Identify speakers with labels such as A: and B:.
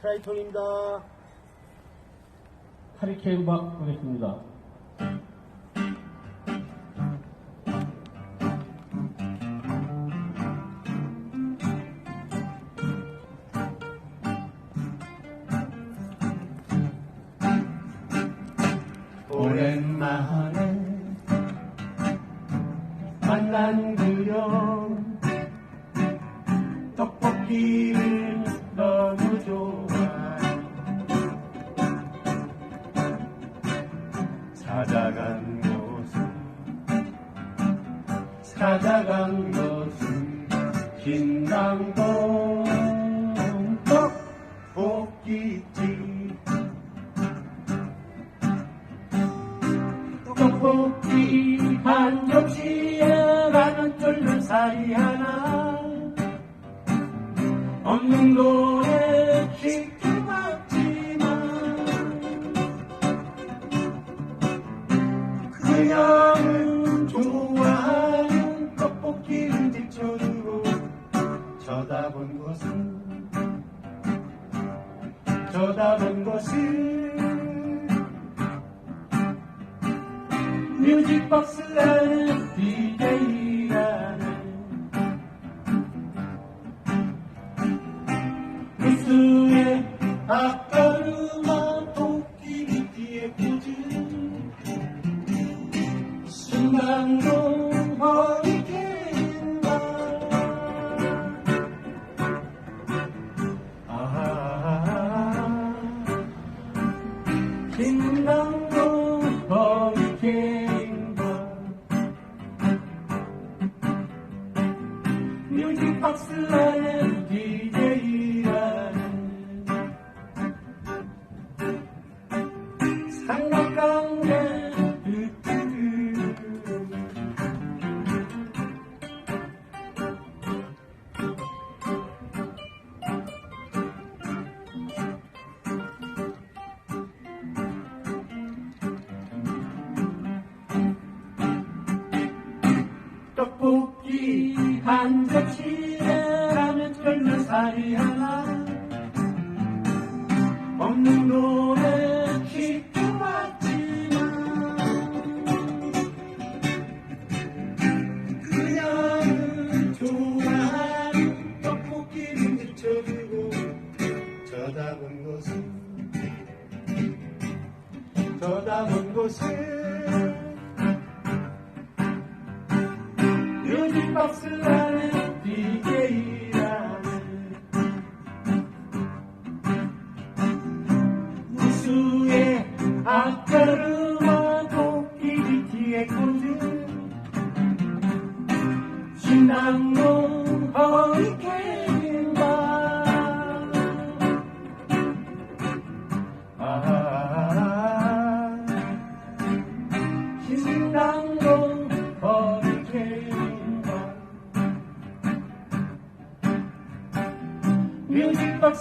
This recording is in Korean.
A: 트라이톤입니다.
B: 하리케 음악 보겠습니다. 오랜만에 만난 그녀 떡볶이 찾아간 곳은 찾아간 곳은 김강동 떡볶이집. 떡볶이 한 접시에 라면 쫄면살이 하나. 없는 노 그녀는 좋아하는 떡볶이를 지켜주고 쳐다본 것은 쳐다본 것은 뮤직박스라는 DJ라는 미스의 아까르마 뮤직박스라는 DJ라는 삼각관 한 접시에 라면 쫄면살이 하나. 없는 노래 쉽게 맞지만 그녀는 좋아하는 떡볶이를 비춰주고 쳐다본 것은 쳐다본 것은 박스라는 DJ라는 무수의 아까르마 뒤에 꽂은 신당동 허리 뮤직박